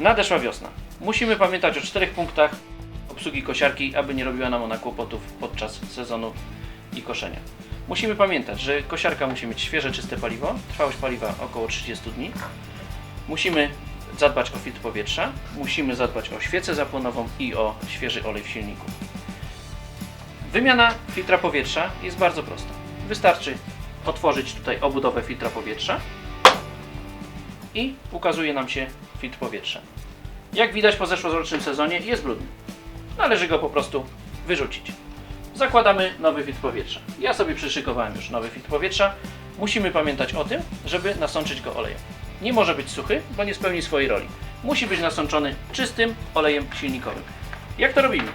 Nadeszła wiosna. Musimy pamiętać o czterech punktach obsługi kosiarki, aby nie robiła nam ona kłopotów podczas sezonu i koszenia. Musimy pamiętać, że kosiarka musi mieć świeże, czyste paliwo, trwałość paliwa około 30 dni. Musimy zadbać o filtr powietrza, musimy zadbać o świecę zapłonową i o świeży olej w silniku. Wymiana filtra powietrza jest bardzo prosta. Wystarczy otworzyć tutaj obudowę filtra powietrza i ukazuje nam się filtr powietrza. Jak widać po zeszłorocznym sezonie jest brudny. Należy go po prostu wyrzucić. Zakładamy nowy filtr powietrza. Ja sobie przyszykowałem już nowy filtr powietrza. Musimy pamiętać o tym, żeby nasączyć go olejem. Nie może być suchy, bo nie spełni swojej roli. Musi być nasączony czystym olejem silnikowym. Jak to robimy?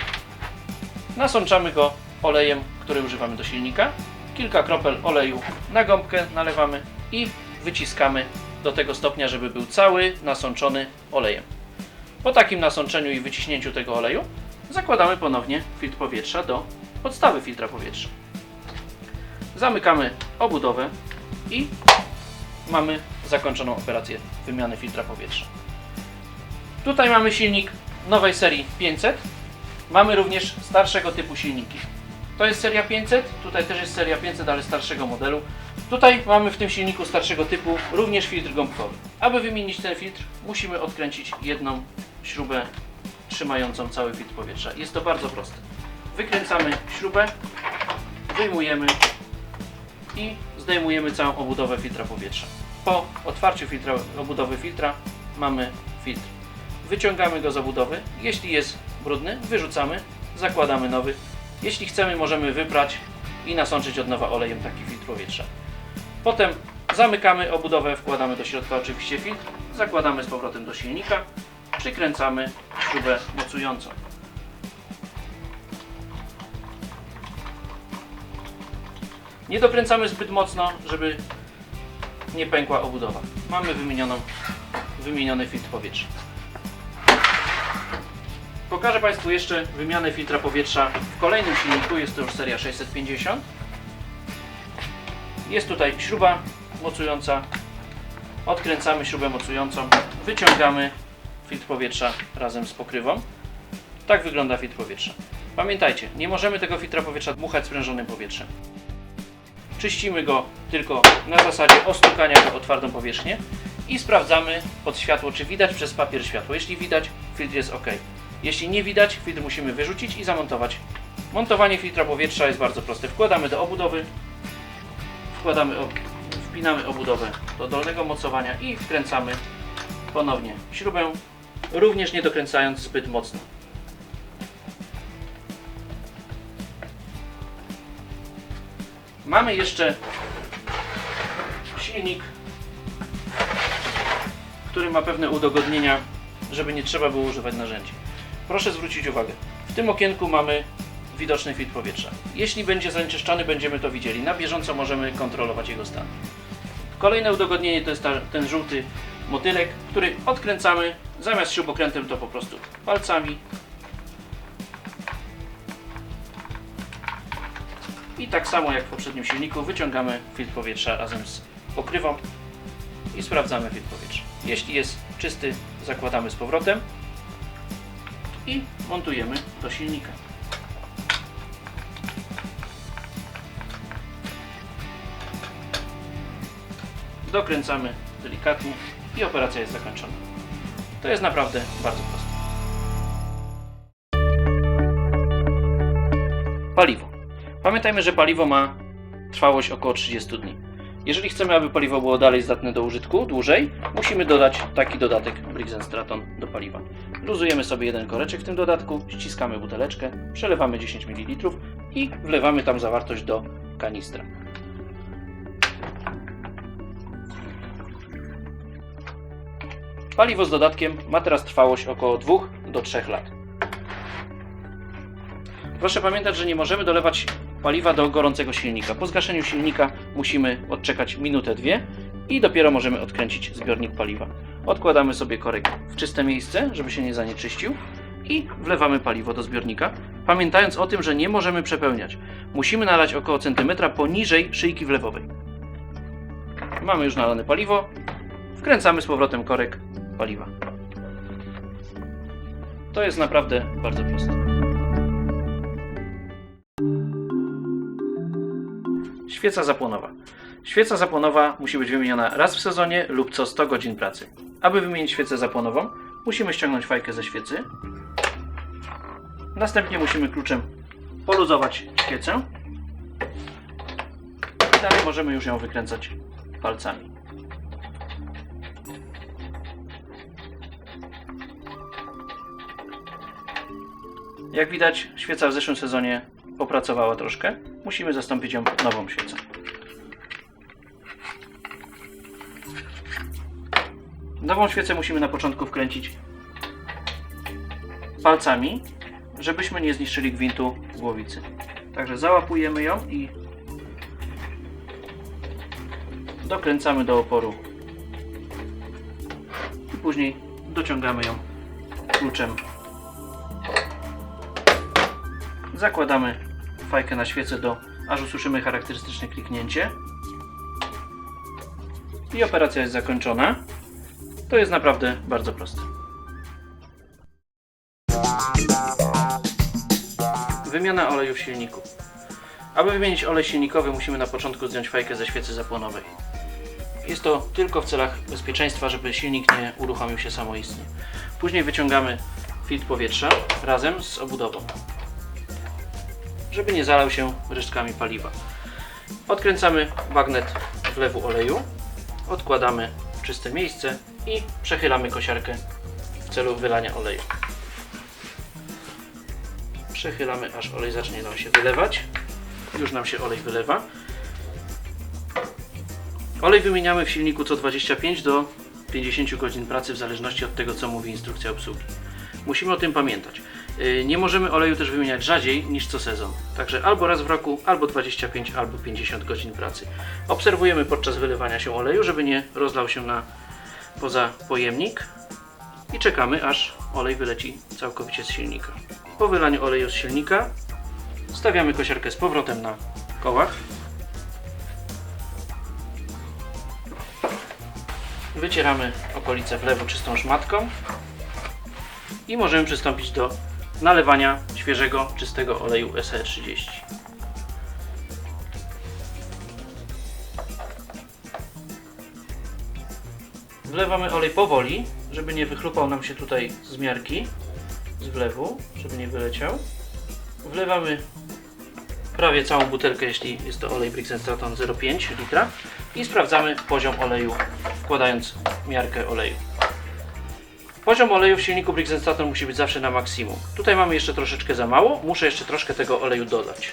Nasączamy go olejem, który używamy do silnika. Kilka kropel oleju na gąbkę nalewamy i wyciskamy do tego stopnia, żeby był cały nasączony olejem. Po takim nasączeniu i wyciśnięciu tego oleju zakładamy ponownie filtr powietrza do podstawy filtra powietrza. Zamykamy obudowę i mamy zakończoną operację wymiany filtra powietrza. Tutaj mamy silnik nowej serii 500. Mamy również starszego typu silniki. To jest seria 500, tutaj też jest seria 500, ale starszego modelu. Tutaj mamy w tym silniku starszego typu również filtr gąbkowy. Aby wymienić ten filtr, musimy odkręcić jedną śrubę trzymającą cały filtr powietrza. Jest to bardzo proste. Wykręcamy śrubę, wyjmujemy i zdejmujemy całą obudowę filtra powietrza. Po otwarciu filtra, obudowy filtra mamy filtr. Wyciągamy go z obudowy. Jeśli jest brudny, wyrzucamy, zakładamy nowy. Jeśli chcemy, możemy wyprać i nasączyć od nowa olejem taki filtr powietrza. Potem zamykamy obudowę, wkładamy do środka oczywiście filtr, zakładamy z powrotem do silnika, przykręcamy śrubę mocującą. Nie dokręcamy zbyt mocno, żeby nie pękła obudowa. Mamy wymienioną, wymieniony filtr powietrza. Pokażę Państwu jeszcze wymianę filtra powietrza w kolejnym silniku, jest to już seria 650. Jest tutaj śruba mocująca. Odkręcamy śrubę mocującą, wyciągamy filtr powietrza razem z pokrywą. Tak wygląda filtr powietrza. Pamiętajcie, nie możemy tego filtra powietrza dmuchać sprężonym powietrzem. Czyścimy go tylko na zasadzie ostukania go o twardą powierzchnię i sprawdzamy pod światło, czy widać przez papier światło. Jeśli widać, filtr jest ok. Jeśli nie widać, filtr musimy wyrzucić i zamontować. Montowanie filtra powietrza jest bardzo proste. Wkładamy do obudowy, wkładamy, wpinamy obudowę do dolnego mocowania i wkręcamy ponownie śrubę, również nie dokręcając zbyt mocno. Mamy jeszcze silnik, który ma pewne udogodnienia, żeby nie trzeba było używać narzędzi. Proszę zwrócić uwagę, w tym okienku mamy widoczny filtr powietrza. Jeśli będzie zanieczyszczony, będziemy to widzieli. Na bieżąco możemy kontrolować jego stan. Kolejne udogodnienie to jest ta, ten żółty motylek, który odkręcamy zamiast śrubokrętem to po prostu palcami. I tak samo jak w poprzednim silniku wyciągamy filtr powietrza razem z pokrywą i sprawdzamy filtr powietrza. Jeśli jest czysty, zakładamy z powrotem i montujemy do silnika. Dokręcamy delikatnie i operacja jest zakończona. To jest naprawdę bardzo proste. Paliwo. Pamiętajmy, że paliwo ma trwałość około 30 dni. Jeżeli chcemy, aby paliwo było dalej zdatne do użytku dłużej, musimy dodać taki dodatek Briggs Straton do paliwa. Luzujemy sobie jeden koreczek w tym dodatku, ściskamy buteleczkę, przelewamy 10 ml i wlewamy tam zawartość do kanistra. Paliwo z dodatkiem ma teraz trwałość około 2 do 3 lat. Proszę pamiętać, że nie możemy dolewać paliwa do gorącego silnika. Po zgaszeniu silnika musimy odczekać minutę, dwie i dopiero możemy odkręcić zbiornik paliwa. Odkładamy sobie korek w czyste miejsce, żeby się nie zanieczyścił i wlewamy paliwo do zbiornika, pamiętając o tym, że nie możemy przepełniać. Musimy nalać około centymetra poniżej szyjki wlewowej. Mamy już nalane paliwo, wkręcamy z powrotem korek paliwa. To jest naprawdę bardzo proste. Świeca zapłonowa. Świeca zapłonowa musi być wymieniona raz w sezonie lub co 100 godzin pracy. Aby wymienić świecę zapłonową, musimy ściągnąć fajkę ze świecy. Następnie musimy kluczem poluzować świecę. I dalej możemy już ją wykręcać palcami. Jak widać, świeca w zeszłym sezonie popracowała troszkę. Musimy zastąpić ją nową świecą. Nową świecę musimy na początku wkręcić palcami, żebyśmy nie zniszczyli gwintu głowicy. Także załapujemy ją i dokręcamy do oporu. I później dociągamy ją kluczem. Zakładamy fajkę na świecę do aż usłyszymy charakterystyczne kliknięcie. I operacja jest zakończona. To jest naprawdę bardzo proste. Wymiana oleju w silniku. Aby wymienić olej silnikowy, musimy na początku zdjąć fajkę ze świecy zapłonowej. Jest to tylko w celach bezpieczeństwa, żeby silnik nie uruchomił się samoistnie. Później wyciągamy filtr powietrza razem z obudową, żeby nie zalał się resztkami paliwa. Odkręcamy bagnet wlewu oleju, odkładamy w czyste miejsce i przechylamy kosiarkę w celu wylania oleju. Przechylamy aż olej zacznie nam się wylewać. Już nam się olej wylewa. Olej wymieniamy w silniku co 25 do 50 godzin pracy w zależności od tego co mówi instrukcja obsługi. Musimy o tym pamiętać. Yy, Nie możemy oleju też wymieniać rzadziej niż co sezon. Także albo raz w roku, albo 25, albo 50 godzin pracy. Obserwujemy podczas wylewania się oleju, żeby nie rozlał się na poza pojemnik i czekamy aż olej wyleci całkowicie z silnika. Po wylaniu oleju z silnika stawiamy kosiarkę z powrotem na kołach. Wycieramy okolice wlewu czystą szmatką i możemy przystąpić do nalewania świeżego, czystego oleju SE30. Wlewamy olej powoli, żeby nie wychlupał nam się tutaj z miarki, z wlewu, żeby nie wyleciał. Wlewamy prawie całą butelkę, jeśli jest to olej Brix Straton 0,5 litra i sprawdzamy poziom oleju, wkładając miarkę oleju. Poziom oleju w silniku Brix Straton musi być zawsze na maksimum. Tutaj mamy jeszcze troszeczkę za mało, muszę jeszcze troszkę tego oleju dodać.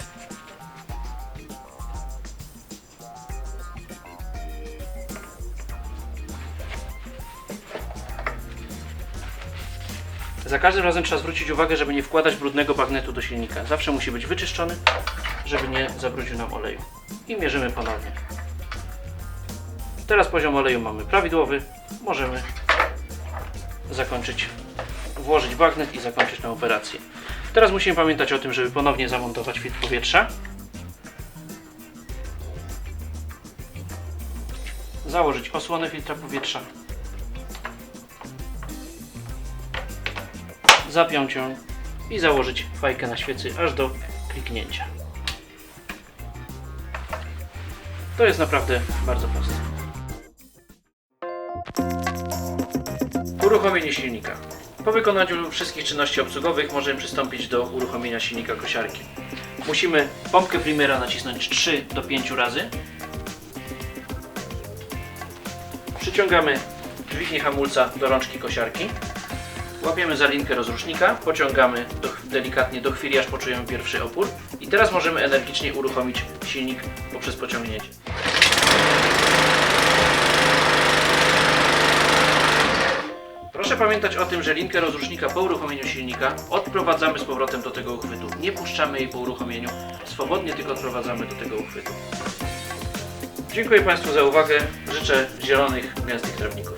Za każdym razem trzeba zwrócić uwagę, żeby nie wkładać brudnego bagnetu do silnika. Zawsze musi być wyczyszczony, żeby nie zabrudził nam oleju. I mierzymy ponownie. Teraz poziom oleju mamy prawidłowy. Możemy zakończyć, włożyć bagnet i zakończyć tę operację. Teraz musimy pamiętać o tym, żeby ponownie zamontować filtr powietrza. Założyć osłonę filtra powietrza. zapiąć ją i założyć fajkę na świecy aż do kliknięcia. To jest naprawdę bardzo proste. Uruchomienie silnika. Po wykonaniu wszystkich czynności obsługowych możemy przystąpić do uruchomienia silnika kosiarki. Musimy pompkę primera nacisnąć 3 do 5 razy. Przyciągamy dźwignię hamulca do rączki kosiarki. Łapiemy za linkę rozrusznika, pociągamy do, delikatnie do chwili, aż poczujemy pierwszy opór. I teraz możemy energicznie uruchomić silnik poprzez pociągnięcie. Proszę pamiętać o tym, że linkę rozrusznika po uruchomieniu silnika odprowadzamy z powrotem do tego uchwytu. Nie puszczamy jej po uruchomieniu, swobodnie tylko odprowadzamy do tego uchwytu. Dziękuję Państwu za uwagę. Życzę zielonych, gęstych trawników.